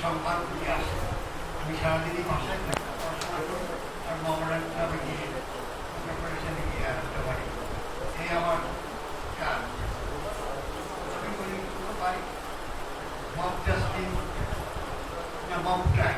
যে সংবাদগুলি আসে। আমি সারাদিনই বাসায় থাকি, পড়াশোনা করি, আর মহারাজ আমি গিয়ে প্রিপারেশনে গিয়ে আসতে পারি এই আমার কাজ। আমি বলি ভাই মম জাস্টিস না মব ট্রাই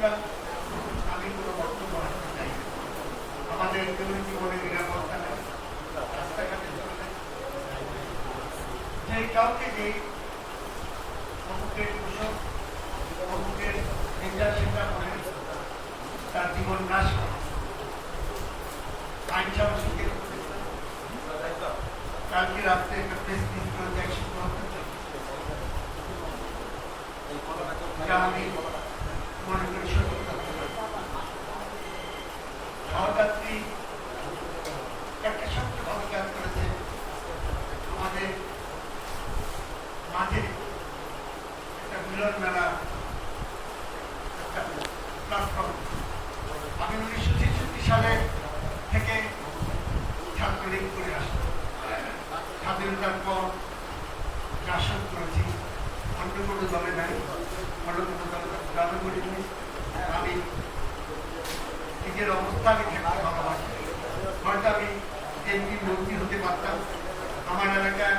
তার জীবন নাশ করে। কালকে রাত্রে একটা সঠিক তথ্য নয়। সহযাত্রী একটা শক্তভাবে কাজ করেছে আমাদের মাঝে একটা মিলন মেলা আমি উনিশশো ছেষট্টি সালে থেকে ছাত্রলীগ করে আসি। স্বাধীনতার পর শাসন করেছি। অন্য কোনো দলে নাই অন্য কোনো দলে দাবি করিনি আমি নিজের অবস্থানে থাকতে ভালোবাসি। হয়তো আমি এমপি মন্ত্রী হতে পারতাম। আমার এলাকায়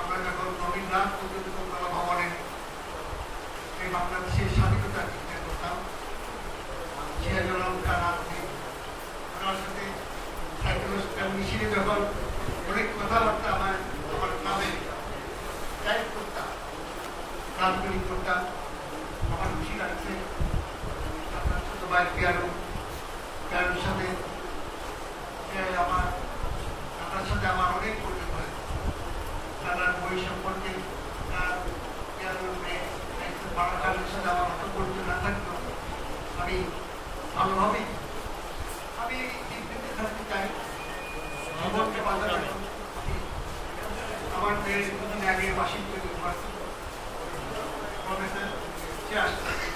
আমার যখন এই বাংলাদেশের স্বাধীনতা করতাম সিরাজুল যখন অনেক কথাবার্তা আমার আমার ক্লাবে টাইপ করতাম রাজনীতি করতাম আমার খুশি লাগছে আমার, আপনার সাথে আমার অনেক পরিচয় ওই সম্পর্কে আমার অত পরিচয় না থাকতো আমি ভালোভাবে, আমি থাকতে চাই। আমার মেয়ের কিছুদিন আগে প্রফেসর, সে আসছে।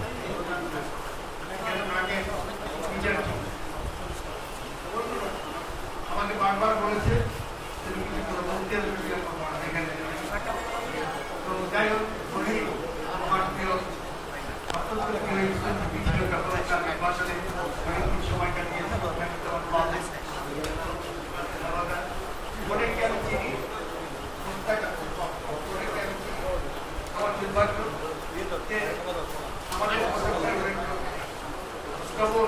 আমাদের প্রবল